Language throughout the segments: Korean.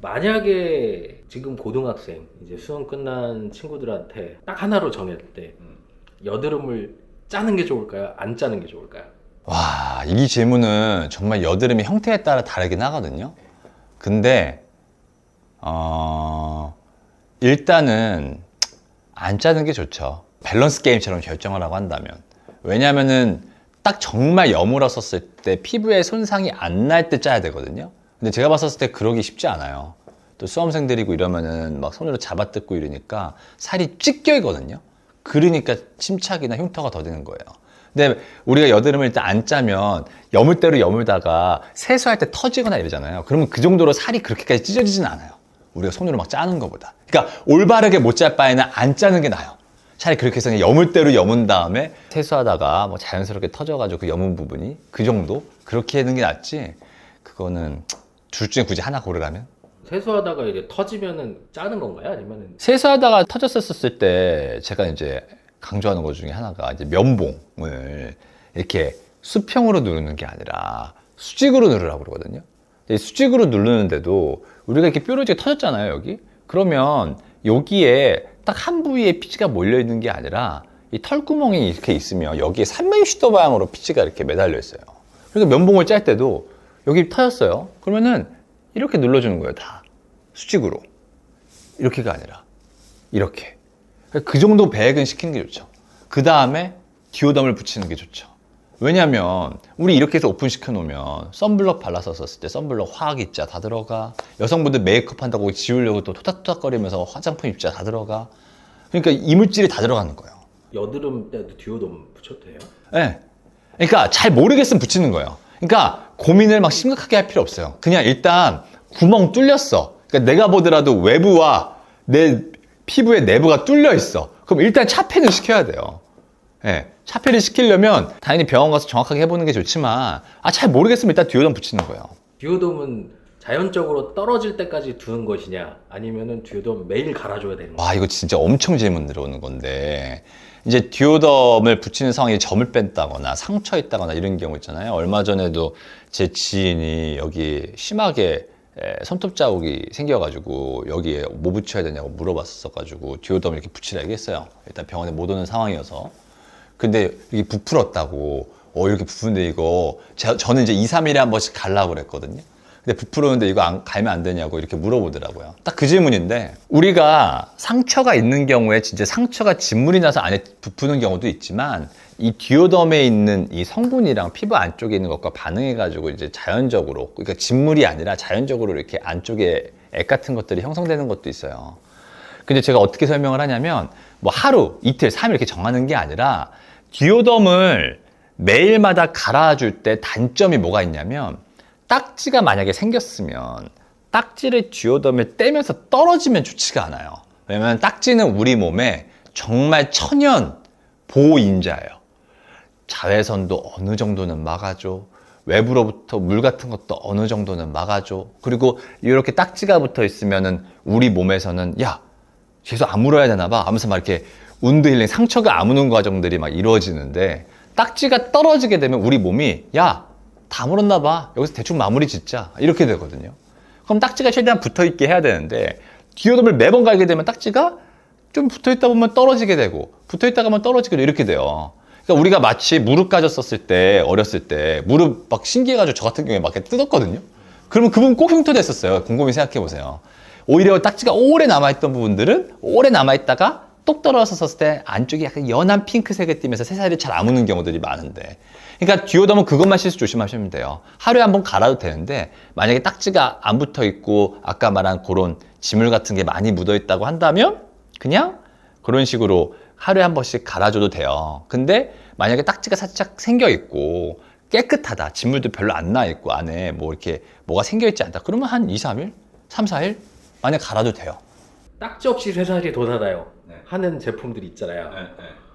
만약에 지금 고등학생 이제 수능 끝난 친구들한테 딱 하나로 정할 때 여드름을 짜는 게 좋을까요? 안 짜는 게 좋을까요? 와, 이 질문은 정말 여드름의 형태에 따라 다르긴 하거든요. 근데, 어, 일단은 안 짜는 게 좋죠. 밸런스 게임처럼 결정하라고 한다면. 왜냐면은 딱 정말 여물었었을 때 피부에 손상이 안 날 때 짜야 되거든요. 근데 제가 봤었을 때 그러기 쉽지 않아요. 또 수험생들이고 이러면은 막 손으로 잡아뜯고 이러니까 살이 찢겨있거든요. 그러니까 침착이나 흉터가 더 되는 거예요. 근데 우리가 여드름을 일단 안 짜면 여물 대로 여물다가 세수할 때 터지거나 이러잖아요. 그러면 그 정도로 살이 그렇게까지 찢어지진 않아요. 우리가 손으로 막 짜는 것보다. 그러니까 올바르게 못 짤 바에는 안 짜는 게 나아요. 차라리 그렇게 해서 그냥 여물 대로 여문 다음에 세수하다가 뭐 자연스럽게 터져가지고 그 여문 부분이 그 정도 그렇게 하는 게 낫지. 그거는 둘 중에 굳이 하나 고르라면 세수하다가 이제 터지면은 짜는 건가요? 아니면은 세수하다가 터졌었을 때 제가 이제 강조하는 것 중에 하나가 이제 면봉을 이렇게 수평으로 누르는 게 아니라 수직으로 누르라고 그러거든요. 이 수직으로 누르는데도 우리가 이렇게 뾰루지가 터졌잖아요, 여기. 그러면 여기에 딱 한 부위에 피지가 몰려 있는 게 아니라 이 털구멍이 이렇게 있으면 여기에 360도 방향으로 피지가 이렇게 매달려 있어요. 그러니까 면봉을 짤 때도 여기 터졌어요. 그러면은 이렇게 눌러주는 거예요, 다. 수직으로. 이렇게가 아니라 이렇게. 그 정도 배액은 시키는 게 좋죠. 그 다음에 디오덤을 붙이는 게 좋죠. 왜냐면 우리 이렇게 해서 오픈 시켜 놓으면 썬블럭 발라서 썼을 때 썬블럭 화학 입자 다 들어가 여성분들 메이크업 한다고 지우려고 또 토닥토닥거리면서 화장품 입자 다 들어가 그러니까 이물질이 다 들어가는 거예요. 여드름 때도 디오돔 붙여도 돼요? 예. 그러니까 잘 모르겠으면 붙이는 거예요. 그러니까 고민을 막 심각하게 할 필요 없어요. 그냥 일단 구멍 뚫렸어. 그러니까 내가 보더라도 외부와 내 피부의 내부가 뚫려 있어. 그럼 일단 차폐는 시켜야 돼요. 예. 차폐를 시키려면 당연히 병원 가서 정확하게 해보는 게 좋지만 아 잘 모르겠으면 일단 디오덤 붙이는 거예요. 디오돔은 자연적으로 떨어질 때까지 두는 것이냐 아니면은 디오돔 매일 갈아줘야 되는 거야? 와 이거 진짜 엄청 질문 들어오는 건데 이제 디오덤을 붙이는 상황이 점을 뺀다거나 상처 있다거나 이런 경우 있잖아요. 얼마 전에도 제 지인이 여기 심하게 에, 손톱 자국이 생겨가지고 여기에 뭐 붙여야 되냐고 물어봤었어가지고 디오덤 이렇게 붙이라 얘기했어요. 일단 병원에 못 오는 상황이어서. 근데 이게 부풀었다고 어 이렇게 부푼데 이거 제- 저는 이제 2, 3일에 한 번씩 갈라고 그랬거든요 근데 부풀었는데 이거 안, 갈면 안 되냐고 이렇게 물어보더라고요. 딱 그 질문인데 우리가 상처가 있는 경우에 진짜 상처가 진물이 나서 안에 부푸는 경우도 있지만 이 디오덤에 있는 이 성분이랑 피부 안쪽에 있는 것과 반응해가지고 이제 자연적으로 그러니까 진물이 아니라 자연적으로 이렇게 안쪽에 액 같은 것들이 형성되는 것도 있어요. 근데 제가 어떻게 설명을 하냐면 뭐 하루, 이틀, 3일 이렇게 정하는 게 아니라 디오덤을 매일마다 갈아줄 때 단점이 뭐가 있냐면 딱지가 만약에 생겼으면 딱지를 디오덤을 떼면서 떨어지면 좋지가 않아요. 왜냐면 딱지는 우리 몸에 정말 천연 보호인자예요. 자외선도 어느 정도는 막아줘. 외부로부터 물 같은 것도 어느 정도는 막아줘. 그리고 이렇게 딱지가 붙어 있으면은 우리 몸에서는 야, 계속 아물어야 되나 봐 하면서 막 이렇게 운드 힐링 상처가 아무는 과정들이 막 이루어지는데 딱지가 떨어지게 되면 우리 몸이 야, 다 물었나 봐. 여기서 대충 마무리 짓자. 이렇게 되거든요. 그럼 딱지가 최대한 붙어 있게 해야 되는데 디오덤을 매번 갈게 되면 딱지가 좀 붙어 있다 보면 떨어지게 되고 붙어 있다가 하면 떨어지게 되고 이렇게 돼요. 그러니까 우리가 마치 무릎 까졌었을 때 어렸을 때 무릎 막 신기해가지고 저 같은 경우에 막 이렇게 뜯었거든요. 그러면 그 부분 꼭 흉터됐었어요. 곰곰이 생각해 보세요. 오히려 딱지가 오래 남아있던 부분들은 오래 남아있다가 똑 떨어졌을 때 안쪽이 약간 연한 핑크색을 띠면서 새살이 잘 아무는 경우들이 많은데 그러니까 디오덤은 그것만 실수 조심하시면 돼요. 하루에 한 번 갈아도 되는데 만약에 딱지가 안 붙어 있고 아까 말한 그런 지물 같은 게 많이 묻어 있다고 한다면 그냥 그런 식으로 하루에 한 번씩 갈아줘도 돼요. 근데 만약에 딱지가 살짝 생겨 있고 깨끗하다. 진물도 별로 안 나 있고 안에 뭐 이렇게 뭐가 생겨 있지 않다. 그러면 한 2, 3일? 3, 4일? 만약 갈아도 돼요. 딱지 없이 새살이 돋아나요 하는 제품들이 있잖아요.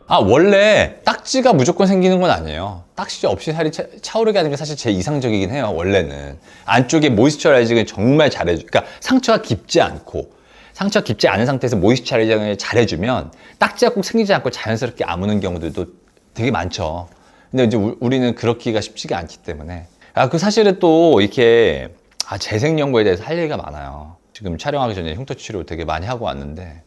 아, 원래 딱지가 무조건 생기는 건 아니에요. 딱지 없이 살이 차, 차오르게 하는 게 사실 제일 이상적이긴 해요, 원래는. 안쪽에 모이스처라이징을 정말 잘해주, 그러니까 상처가 깊지 않고, 상처가 깊지 않은 상태에서 모이스처라이징을 잘해주면 딱지가 꼭 생기지 않고 자연스럽게 아무는 경우들도 되게 많죠. 근데 이제 우- 우리는 그렇기가 쉽지가 않기 때문에. 아, 그 사실은 또 이렇게, 아, 재생 연구에 대해서 할 얘기가 많아요. 지금 촬영하기 전에 흉터 치료 되게 많이 하고 왔는데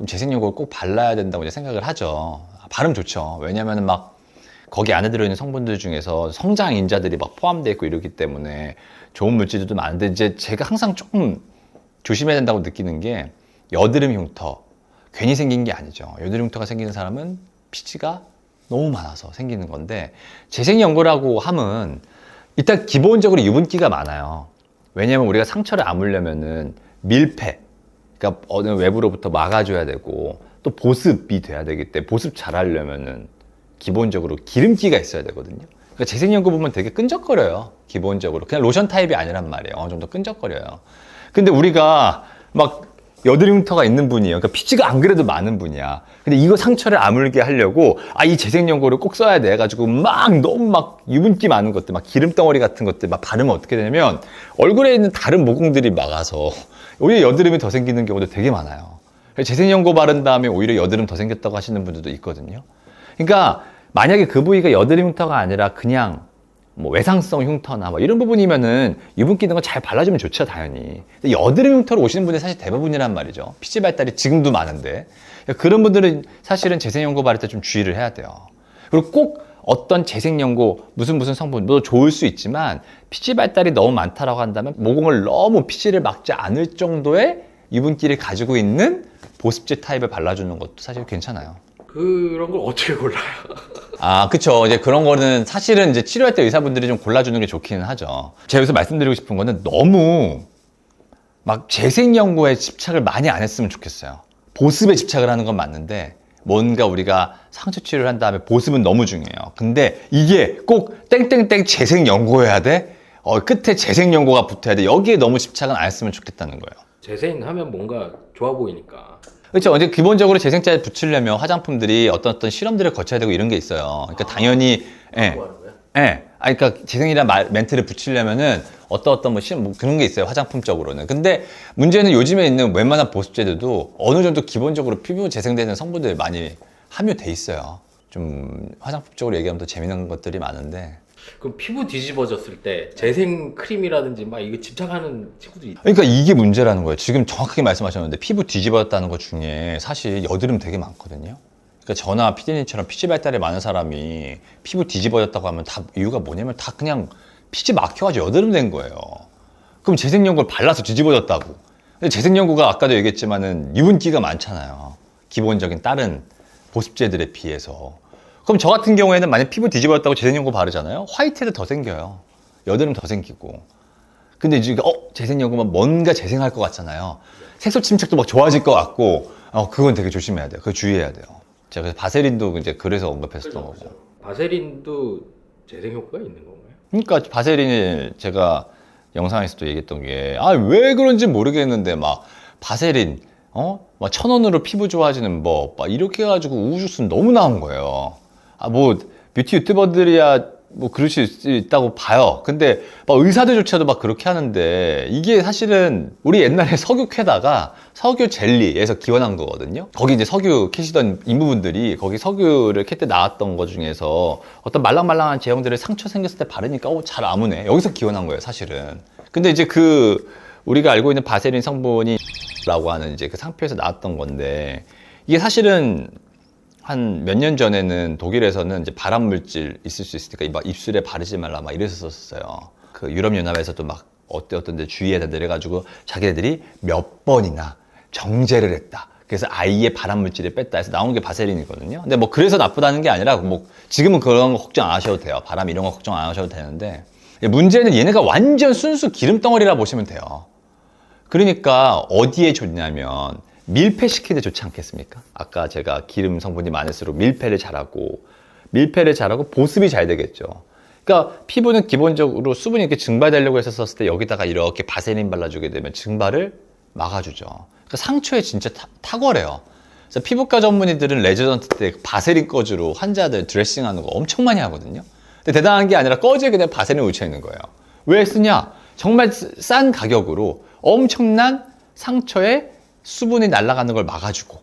그럼 재생연고를 꼭 발라야 된다고 이제 생각을 하죠. 아, 발음 좋죠. 왜냐면은 막 거기 안에 들어있는 성분들 중에서 성장 인자들이 막 포함되어 있고 이러기 때문에 좋은 물질들도 많은데 이제 제가 항상 조금 조심해야 된다고 느끼는 게 여드름 흉터 괜히 생긴 게 아니죠. 여드름 흉터가 생기는 사람은 피지가 너무 많아서 생기는 건데 재생연고라고 함은 일단 기본적으로 유분기가 많아요. 왜냐하면 우리가 상처를 아물려면은 밀폐, 그러니까 어느 외부로부터 막아줘야 되고 또 보습이 돼야 되기 때문에 보습 잘 하려면은 기본적으로 기름기가 있어야 되거든요. 그러니까 재생연고 보면 되게 끈적거려요. 기본적으로 그냥 로션 타입이 아니란 말이에요. 어느 정도 끈적거려요. 근데 우리가 막 여드름 흉터가 있는 분이에요. 그러니까 피지가 안 그래도 많은 분이야. 근데 이거 상처를 아물게 하려고 아 이 재생연고를 꼭 써야 돼 해가지고 막 너무 막 유분기 많은 것들, 막 기름 덩어리 같은 것들 막 바르면 어떻게 되냐면 얼굴에 있는 다른 모공들이 막아서 오히려 여드름이 더 생기는 경우도 되게 많아요. 재생연고 바른 다음에 오히려 여드름 더 생겼다고 하시는 분들도 있거든요. 그러니까 만약에 그 부위가 여드름 흉터가 아니라 그냥 뭐 외상성 흉터나 뭐 이런 부분이면은 유분기 거잘 발라주면 좋죠 당연히 근데 여드름 흉터로 오시는 분들이 사실 대부분이란 말이죠 피지 발달이 지금도 많은데 그런 분들은 사실은 재생연고 바를 때 좀 주의를 해야 돼요 그리고 꼭 어떤 재생연고 무슨 무슨 성분도 좋을 수 있지만 피지 발달이 너무 많다라고 한다면 모공을 너무 피지를 막지 않을 정도의 유분기를 가지고 있는 보습제 타입을 발라주는 것도 사실 괜찮아요 그런 걸 어떻게 골라요? 아, 그쵸. 이제 그런 거는 사실은 이제 치료할 때 의사분들이 좀 골라주는 게 좋기는 하죠. 제가 여기서 말씀드리고 싶은 거는 너무 막 재생 연구에 집착을 많이 안 했으면 좋겠어요. 보습에 집착을 하는 건 맞는데 뭔가 우리가 상처 치료를 한 다음에 보습은 너무 중요해요. 근데 이게 꼭 땡땡땡 재생 연고해야 돼? 어, 끝에 재생 연고가 붙어야 돼. 여기에 너무 집착은 안 했으면 좋겠다는 거예요. 재생하면 뭔가 좋아 보이니까. 그렇죠. 이제 기본적으로 재생자에 붙이려면 화장품들이 어떤 어떤 실험들을 거쳐야 되고 이런 게 있어요. 그러니까 당연히 예. 뭐? 예. 아, 그러니까 재생이란 말, 멘트를 붙이려면은 어떤 어떤 뭐, 뭐 그런 게 있어요. 화장품 적으로는. 근데 문제는 요즘에 있는 웬만한 보습제들도 어느 정도 기본적으로 피부 재생되는 성분들이 많이 함유돼 있어요. 좀 화장품적으로 얘기하면 더 재미난 것들이 많은데. 그럼 피부 뒤집어졌을 때 재생 크림이라든지 막 이거 집착하는 친구도 있. 그러니까 이게 문제라는 거예요. 지금 정확하게 말씀하셨는데 피부 뒤집어졌다는 것 중에 사실 여드름 되게 많거든요. 그러니까 저나 피디님처럼 피지 발달이 많은 사람이 피부 뒤집어졌다고 하면 다 이유가 뭐냐면 다 그냥 피지 막혀가지고 여드름 된 거예요. 그럼 재생연고를 발라서 뒤집어졌다고. 근데 재생연고가 아까도 얘기했지만은 유분기가 많잖아요. 기본적인 다른 보습제들에 비해서. 그럼 저 같은 경우에는 만약 피부 뒤집어졌다고 재생연고 바르잖아요. 화이트도 더 생겨요. 여드름 더 생기고. 근데 이제 어 재생연고만 뭔가 재생할 것 같잖아요. 색소 침착도 막 좋아질 것 같고 어 그건 되게 조심해야 돼요. 그거 주의해야 돼요. 제가 그래서 바세린도 이제 그래서 언급했었던 거고. 바세린도 재생 효과가 있는 건가요? 그러니까 바세린을 제가 영상에서도 얘기했던 게 아 왜 그런지 모르겠는데 막 바세린 어 막 천 원으로 피부 좋아지는 법 막 이렇게 해가지고 우주순 너무 나온 거예요. 아 뭐 뷰티 유튜버들이야 뭐 그럴 수 있- 있다고 봐요. 근데 막 의사들조차도 막 그렇게 하는데 이게 사실은 우리 옛날에 석유 캐다가 석유 젤리에서 기원한 거거든요. 거기 이제 석유 캐시던 인부분들이 거기 석유를 캘 때 나왔던 것 중에서 어떤 말랑말랑한 제형들을 상처 생겼을 때 바르니까 어, 잘 아무네. 여기서 기원한 거예요, 사실은. 근데 이제 그 우리가 알고 있는 바세린 성분이 라고 하는 이제 그 상표에서 나왔던 건데 이게 사실은 한 몇 년 전에는 독일에서는 이제 발암 물질 있을 수 있으니까 막 입술에 바르지 말라 막 이랬었어요. 그 유럽 연합에서도 막 어때 어떤데 된다 그래가지고 자기네들이 몇 번이나 정제를 했다. 그래서 아이의 발암 물질을 뺐다 해서 나온 게 바세린이거든요. 근데 뭐 그래서 나쁘다는 게 아니라 뭐 지금은 그런 거 걱정 안 하셔도 돼요. 바람 이런 거 걱정 안 하셔도 되는데 문제는 얘네가 완전 순수 기름 덩어리라 보시면 돼요. 그러니까 어디에 좋냐면 밀폐시키는 데 좋지 않겠습니까? 아까 제가 기름 성분이 많을수록 밀폐를 잘하고 밀폐를 잘하고 보습이 잘 되겠죠. 그러니까 피부는 기본적으로 수분이 이렇게 증발되려고 했었을 때 여기다가 이렇게 바세린 발라주게 되면 증발을 막아주죠. 그러니까 상처에 진짜 타- 탁월해요. 그래서 피부과 전문의들은 레지던트 때 바세린 꺼주로 환자들 드레싱하는 거 엄청 많이 하거든요. 근데 대단한 게 아니라 꺼지에 그냥 바세린 묻혀 있는 거예요. 왜 쓰냐? 정말 쓰- 싼 가격으로 엄청난 상처에 수분이 날아가는 걸 막아주고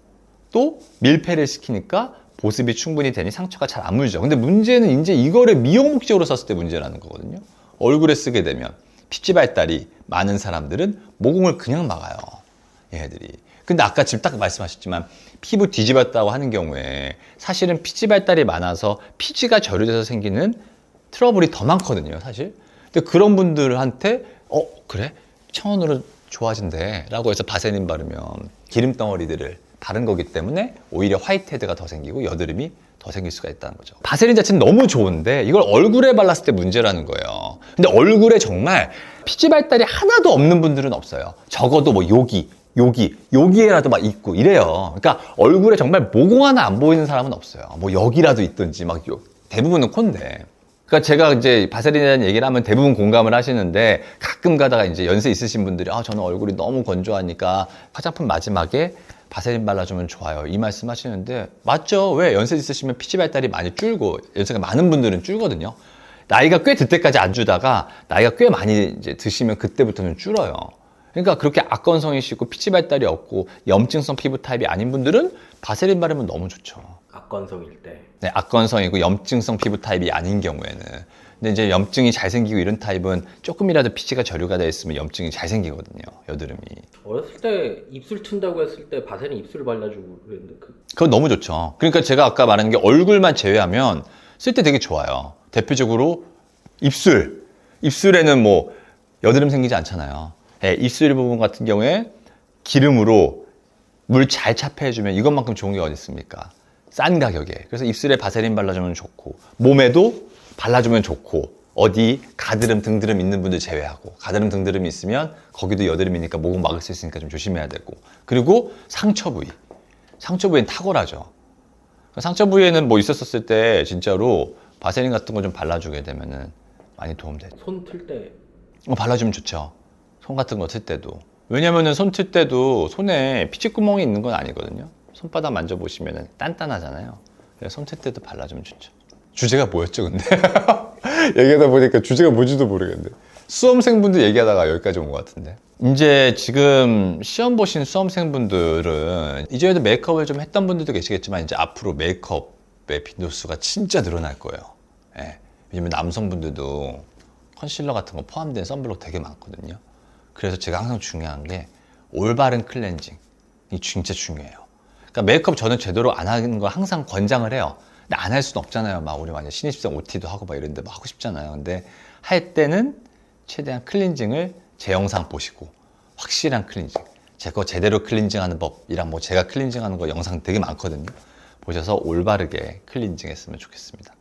또 밀폐를 시키니까 보습이 충분히 되니 상처가 잘 안 물죠. 근데 문제는 이제 이거를 미용 목적으로 썼을 때 문제라는 거거든요. 얼굴에 쓰게 되면 피지 발달이 많은 사람들은 모공을 그냥 막아요. 얘네들이. 근데 아까 지금 딱 말씀하셨지만 피부 뒤집었다고 하는 경우에 사실은 피지 발달이 많아서 피지가 저려져서 생기는 트러블이 더 많거든요, 사실. 근데 그런 분들한테 어 그래 천원으로 좋아진대 라고 해서 바세린 바르면 기름 덩어리들을 바른 거기 때문에 오히려 화이트헤드가 더 생기고 여드름이 더 생길 수가 있다는 거죠. 바세린 자체는 너무 좋은데 이걸 얼굴에 발랐을 때 문제라는 거예요. 근데 얼굴에 정말 피지 발달이 하나도 없는 분들은 없어요. 적어도 뭐 여기, 여기, 여기에라도 막 있고 이래요. 그러니까 얼굴에 정말 모공 하나 안 보이는 사람은 없어요. 뭐 여기라도 있든지 막 요- 대부분은 콘데. 그러니까 제가 이제 바세린에 대한 얘기를 하면 대부분 공감을 하시는데 가끔 가다가 이제 연세 있으신 분들이 아 저는 얼굴이 너무 건조하니까 화장품 마지막에 바세린 발라주면 좋아요. 이 말씀 하시는데 맞죠. 왜? 연세 있으시면 피지 발달이 많이 줄고 연세가 많은 분들은 줄거든요. 나이가 꽤 들 때까지 안 주다가 나이가 꽤 많이 이제 드시면 그때부터는 줄어요. 그러니까 그렇게 악건성이시고 피지 발달이 없고 염증성 피부 타입이 아닌 분들은 바세린 바르면 너무 좋죠 악건성일 때 네, 악건성이고 염증성 피부 타입이 아닌 경우에는. 근데 이제 염증이 잘 생기고 이런 타입은 조금이라도 피지가 저류가 되어 있으면 염증이 잘 생기거든요. 여드름이. 어렸을 때 입술 튼다고 했을 때 바세린 입술 발라주고 그랬는데 그 그건 너무 좋죠. 그러니까 제가 아까 말한 게 얼굴만 제외하면 쓸 때 되게 좋아요. 대표적으로 입술. 입술에는 뭐 여드름 생기지 않잖아요. 네, 입술 부분 같은 경우에 기름으로 물 잘 차폐해주면 이것만큼 좋은 게 어디 있습니까? 싼 가격에. 그래서 입술에 바세린 발라주면 좋고, 몸에도 발라주면 좋고, 어디 가드름, 등드름 있는 분들 제외하고, 가드름, 등드름이 있으면 거기도 여드름이니까 모공 막을 수 있으니까 좀 조심해야 되고, 그리고 상처 부위. 상처 부위는 탁월하죠. 상처 부위에는 뭐 있었을 때 진짜로 바세린 같은 거 좀 발라주게 되면은 많이 도움되죠. 손 틀 때 어, 발라주면 좋죠. 손 같은 거 틀 때도. 왜냐면은 손 틀 때도 손에 피지구멍이 있는 건 아니거든요. 손바닥 만져보시면은 단단하잖아요. 틀 때도 발라주면 좋죠. 주제가 뭐였죠, 근데? 얘기하다 보니까 주제가 뭔지도 모르겠는데. 수험생분들 얘기하다가 여기까지 온 것 같은데. 이제 지금 시험 보신 수험생분들은 이전에도 메이크업을 좀 했던 분들도 계시겠지만 이제 앞으로 메이크업의 빈도수가 진짜 늘어날 거예요. 예. 왜냐면 남성분들도 컨실러 같은 거 포함된 썬블록 되게 많거든요. 그래서 제가 항상 중요한 게 올바른 클렌징 이 진짜 중요해요. 그러니까 메이크업 저는 제대로 안 하는 거 항상 권장을 해요. 근데 안 할 수는 없잖아요. 막 우리 완전 신입생 OT도 하고 막 이런데 막 하고 싶잖아요. 근데 할 때는 최대한 클렌징을 제 영상 보시고 확실한 클렌징. 제 거 제대로 클렌징하는 법이랑 뭐 제가 클렌징하는 거 영상 되게 많거든요. 보셔서 올바르게 클렌징 했으면 좋겠습니다.